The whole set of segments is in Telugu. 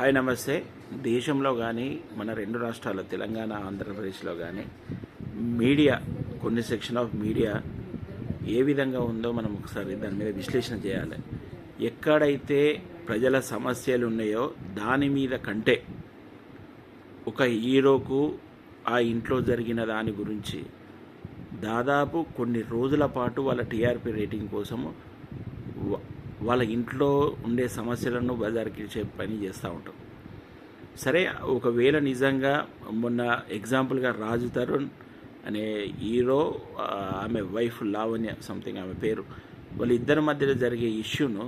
హాయ్ నమస్తే. దేశంలో కానీ మన రెండు రాష్ట్రాల తెలంగాణ ఆంధ్రప్రదేశ్లో కానీ మీడియా కొన్ని సెక్షన్ ఆఫ్ మీడియా ఏ విధంగా ఉందో మనం ఒకసారి దాని మీద విశ్లేషణ చేయాలి. ఎక్కడైతే ప్రజల సమస్యలు ఉన్నాయో దాని మీద కంటే ఒక హీరోకు ఆ ఇంట్లో జరిగిన దాని గురించి దాదాపు కొన్ని రోజుల పాటు వాళ్ళ టీఆర్పీ రేటింగ్ కోసము వాళ్ళ ఇంట్లో ఉండే సమస్యలను బజార్కి పని చేస్తూ ఉంటాం. సరే ఒకవేళ నిజంగా మొన్న ఎగ్జాంపుల్గా రాజు తరుణ్ అనే హీరో ఆమె వైఫ్ లావణ్య సంథింగ్ ఆమె పేరు వాళ్ళిద్దరి మధ్యలో జరిగే ఇష్యూను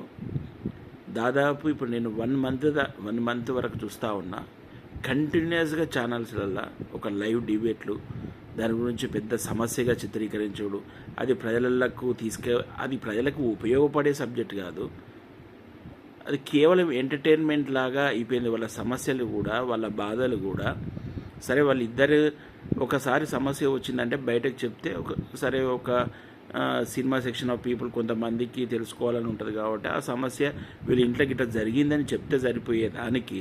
దాదాపు ఇప్పుడు నేను వన్ మంత్ వన్ మంత్ వరకు చూస్తూ ఉన్నా కంటిన్యూస్గా ఛానల్స్లల్లో ఒక లైవ్ డిబేట్లు దాని గురించి పెద్ద సమస్యగా చిత్రీకరించుడు. అది ప్రజలకు తీసుకే అది ప్రజలకు ఉపయోగపడే సబ్జెక్ట్ కాదు. అది కేవలం ఎంటర్టైన్మెంట్ లాగా అయిపోయింది. వాళ్ళ సమస్యలు కూడా వాళ్ళ బాధలు కూడా. సరే వాళ్ళిద్దరు ఒకసారి సమస్య వచ్చిందంటే బయటకు చెప్తే ఒక సరే ఒక సినిమా సెక్షన్ ఆఫ్ పీపుల్ కొంతమందికి తెలుసుకోవాలని ఉంటుంది కాబట్టి ఆ సమస్య వీళ్ళ ఇంట్లో గిట్ట జరిగిందని చెప్తే సరిపోయే దానికి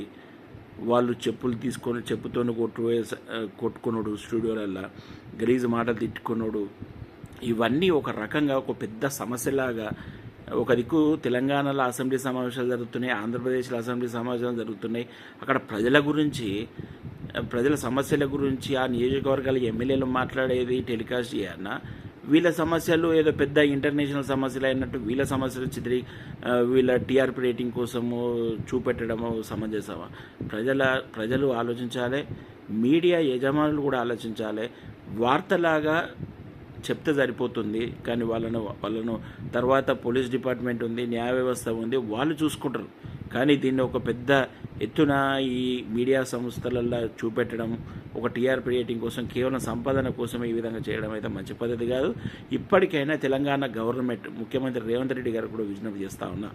వాళ్ళు చెప్పులు తీసుకొని చెప్పుతోని కొట్టువే కొట్టుకున్నాడు స్టూడియోలల్లో. గలీజ్ మాటలు తిట్టుకున్నాడు. ఇవన్నీ ఒక రకంగా ఒక పెద్ద సమస్యలాగా ఒక దిక్కు తెలంగాణలో అసెంబ్లీ సమావేశాలు జరుగుతున్నాయి ఆంధ్రప్రదేశ్లో అసెంబ్లీ సమావేశాలు జరుగుతున్నాయి. అక్కడ ప్రజల గురించి ప్రజల సమస్యల గురించి ఆ నియోజకవర్గాల ఎమ్మెల్యేలు మాట్లాడేది టెలికాస్ట్ చేయన్నా వీళ్ళ సమస్యలు ఏదో పెద్ద ఇంటర్నేషనల్ సమస్యలు అయినట్టు వీళ్ళ సమస్యలు చిత్రీ వీళ్ళ టీఆర్పీ రేటింగ్ కోసము చూపెట్టడము సమంజసమా? ప్రజల ప్రజలు ఆలోచించాలి మీడియా యజమానులు కూడా ఆలోచించాలి. వార్తలాగా చెప్తే సరిపోతుంది కానీ వాళ్ళను వాళ్ళను తర్వాత పోలీస్ డిపార్ట్మెంట్ ఉంది న్యాయ వ్యవస్థ ఉంది వాళ్ళు చూసుకుంటారు. కానీ దీన్ని ఒక పెద్ద ఎత్తున ఈ మీడియా సంస్థలలో చూపెట్టడం ఒక టీఆర్పీ రేటింగ్ కోసం కేవలం సంపాదన కోసం ఈ విధంగా చేయడం అయితే మంచి పద్ధతి కాదు. ఇప్పటికైనా తెలంగాణ గవర్నమెంట్ ముఖ్యమంత్రి రేవంత్ రెడ్డి గారు కూడా విజ్ఞప్తి చేస్తూ ఉన్నా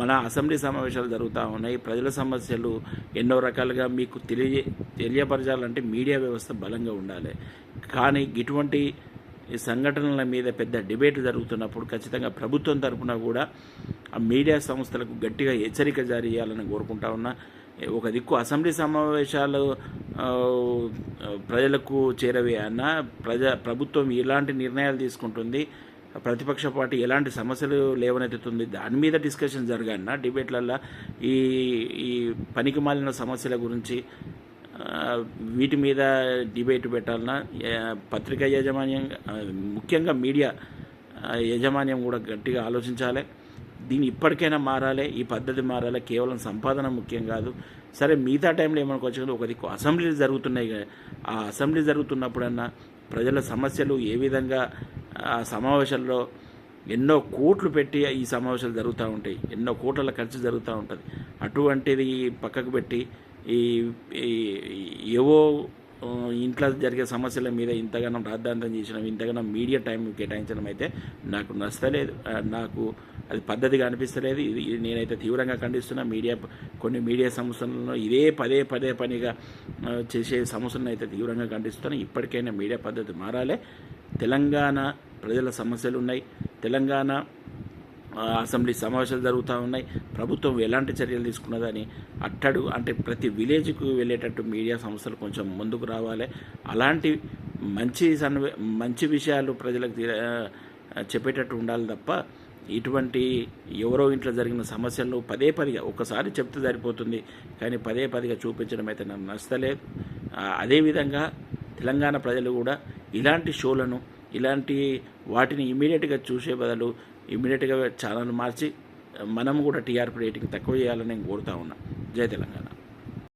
మన అసెంబ్లీ సమావేశాలు జరుగుతూ ఉన్నాయి. ప్రజల సమస్యలు ఎన్నో రకాలుగా మీకు తెలియ తెలియపరచాలంటే మీడియా వ్యవస్థ బలంగా ఉండాలి. కానీ ఇటువంటి ఈ సంఘటనల మీద పెద్ద డిబేట్ జరుగుతున్నప్పుడు ఖచ్చితంగా ప్రభుత్వం తరపున కూడా ఆ మీడియా సంస్థలకు గట్టిగా హెచ్చరిక జారీ చేయాలని కోరుకుంటా ఉన్నా. ఒక దిక్కు అసెంబ్లీ సమావేశాలు ప్రజలకు చేరవే అన్న ప్రజా ప్రభుత్వం ఎలాంటి నిర్ణయాలు తీసుకుంటుంది ప్రతిపక్ష పార్టీ ఎలాంటి సమస్యలు లేవనెత్తుతుంది దాని మీద డిస్కషన్ జరగన్న డిబేట్లల్లో ఈ ఈ పనికి మాలిన సమస్యల గురించి వీటి మీద డిబేట్ పెట్టాలన్నా పత్రికా యాజమాన్యం ముఖ్యంగా మీడియా యాజమాన్యం కూడా గట్టిగా ఆలోచించాలి. దీన్ని ఇప్పటికైనా మారాలి. ఈ పద్ధతి మారాలి. కేవలం సంపాదన ముఖ్యం కాదు. సరే మిగతా టైంలో ఏమనుకోవచ్చు ఒక దిక్కు అసెంబ్లీలు జరుగుతున్నాయి. ఆ అసెంబ్లీ జరుగుతున్నప్పుడన్నా ప్రజల సమస్యలు ఏ విధంగా ఆ సమావేశాల్లో ఎన్నో కోట్లు పెట్టి ఈ సమావేశాలు జరుగుతూ ఉంటాయి. ఎన్నో కోట్ల ఖర్చు జరుగుతూ ఉంటుంది. అటువంటిది పక్కకు పెట్టి ఈ ఈ- ఏవో ఇంట్లో జరిగే సమస్యల మీద ఇంతగానం రాద్ధాంతం చేసిన ఇంతగానం మీడియా టైం కేటాయించడం అయితే నాకు నచ్చలేదు. నాకు అది పద్ధతిగా అనిపిస్తలేదు. ఇది నేనైతే తీవ్రంగా ఖండిస్తున్నా. మీడియా కొన్ని మీడియా సంస్థలను ఇదే పదే పదే పనిగా చేసే సంస్థలను అయితే తీవ్రంగా ఖండిస్తున్నాను ఇప్పటికైనా మీడియా పద్ధతి మారాలి. తెలంగాణ ప్రజల సమస్యలు ఉన్నాయి. తెలంగాణ అసెంబ్లీ సమావేశాలు జరుగుతూ ఉన్నాయి. ప్రభుత్వం ఎలాంటి చర్యలు తీసుకున్నదని అట్టడు. అంటే ప్రతి విలేజ్కు వెళ్ళేటట్టు మీడియా సంస్థలు కొంచెం ముందుకు రావాలి. అలాంటి మంచి సన్వే మంచి విషయాలు ప్రజలకు చెప్పేటట్టు ఉండాలి తప్ప ఇటువంటి ఎవరో ఇంట్లో జరిగిన సమస్యలను పదే పదిగా ఒకసారి చెప్తే సరిపోతుంది. కానీ పదే పదిగా చూపించడం అయితే నాకు నచ్చలేదు. అదేవిధంగా తెలంగాణ ప్రజలు కూడా ఇలాంటి షోలను ఇలాంటి వాటిని ఇమీడియట్గా చూసే బదులు ఇమీడియట్గా ఛానల్ మార్చి మనం కూడా టీఆర్పీ రేటింగ్ తక్కువ చేయాలని నేను కోరుతా ఉన్నా. జై తెలంగాణ.